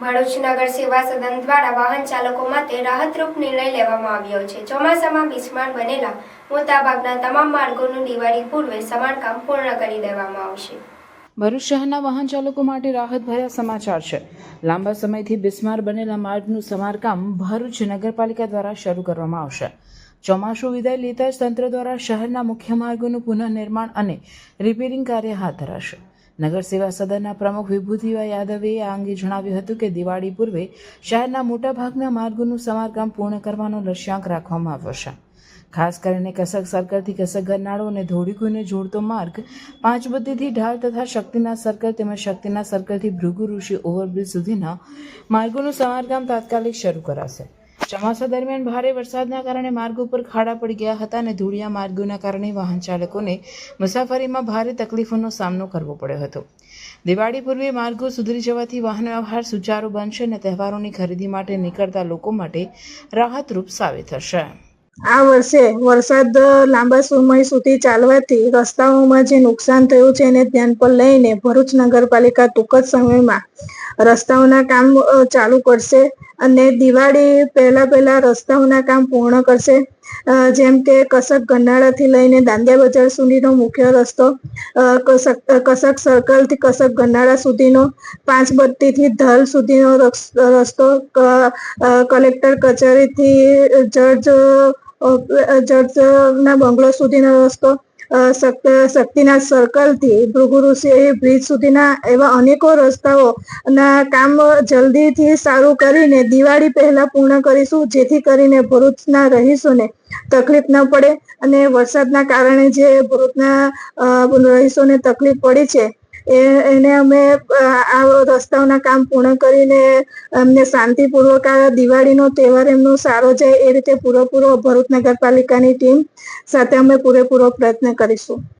ભરૂચ નગર સેવા સદન દ્વારા વાહન ચાલકો માટે રાહતરૂપ નિર્ણય લેવામાં આવ્યો છે. ચોમાસામાં બિસ્માર બનેલા મોટાભાગના તમામ માર્ગોનું દિવાળી પૂર્વે સમારકામ પૂર્ણ કરી દેવામાં આવશે. ભરૂચ શહેરના વાહન ચાલકો માટે રાહતભર્યા સમાચાર છે. લાંબા સમયથી બિસ્માર બનેલા માર્ગનું સમારકામ ભરૂચ નગરપાલિકા દ્વારા શરૂ કરવામાં આવશે. ચોમાસું વિદાય લેતા જ તંત્ર દ્વારા શહેરના મુખ્ય માર્ગોનું પુનઃનિર્માણ અને રિપેરિંગ કાર્ય હાથ ધરાશે. નગર સેવા સદનના પ્રમુખ વિભૂતિભાઈ યાદવે આ અંગે જણાવ્યું હતું કે દિવાળી પૂર્વે શહેરના મોટાભાગના માર્ગોનું સમારકામ પૂર્ણ કરવાનો લક્ષ્યાંક રાખવામાં આવ્યો છે. ખાસ કરીને કસક સર્કલથી કસક ગરનાળો અને ધોળીકુઈને જોડતો માર્ગ પાંચબત્તીથી ઢાળ તથા શક્તિના સર્કલ તેમજ શક્તિના સર્કલથી ભૃગુ ઋષિ ઓવરબ્રિજ સુધીના માર્ગોનું સમારકામ તાત્કાલિક શરૂ કરાશે. ચોમાસા દરમિયાન ભારે વરસાદના કારણે માર્ગ ઉપર ખાડા પડી ગયા હતા અને ધૂળિયા માર્ગોના કારણે વાહન ચાલકોને મુસાફરીમાં ભારે તકલીફોનો સામનો કરવો પડ્યો હતો. દિવાળી પૂર્વે માર્ગો સુધરી જવાથી વાહન વ્યવહાર સુચારુ બનશે અને તહેવારોની ખરીદી માટે નીકળતા લોકો માટે રાહતરૂપ સાબિત થશે. આ વર્ષે વરસાદ લાંબા સમય સુધી ચાલવાથી રસ્તાઓમાં જે નુકસાન થયું છે એને ધ્યાન પર લઈને ભરૂચ નગરપાલિકા ટૂંક જ સમયમાં રસ્તાઓના કામ ચાલુ કરશે. અને દિવાળી પહેલા પહેલા રસ્તાઓના કામ પૂર્ણ કરશે. જેમ કે કસક ગનાળાથી લઈને દાંડિયા બજાર સુધીનો મુખ્ય રસ્તો કસક કસક સર્કલથી કસક ગન્નાળા સુધીનો પાંચ બત્તીથી ધલ સુધીનો રસ- રસ્તો કલેક્ટર કચેરીથી જજ જજના બંગલો સુધીનો રસ્તો શક્તિનાથ સર્કલથી ભૃગુ ઋષિ બ્રિજ સુધીના એવા અનેકો રસ્તાઓ ના કામ જલ્દીથી સારું કરીને દિવાળી પહેલા પૂર્ણ કરીશું, જેથી કરીને ભરૂચના રહીશોને તકલીફ ન પડે અને વરસાદના કારણે જે ભરૂચના રહીશોને તકલીફ પડી છે એને અમે આ રસ્તાઓના કામ પૂર્ણ કરીને અમને શાંતિપૂર્વક આ દિવાળીનો તહેવાર એમનો સારો જાય એ રીતે પૂરેપૂરો ભરૂચ નગરપાલિકાની ટીમ સાથે અમે પૂરેપૂરો પ્રયત્ન કરીશું.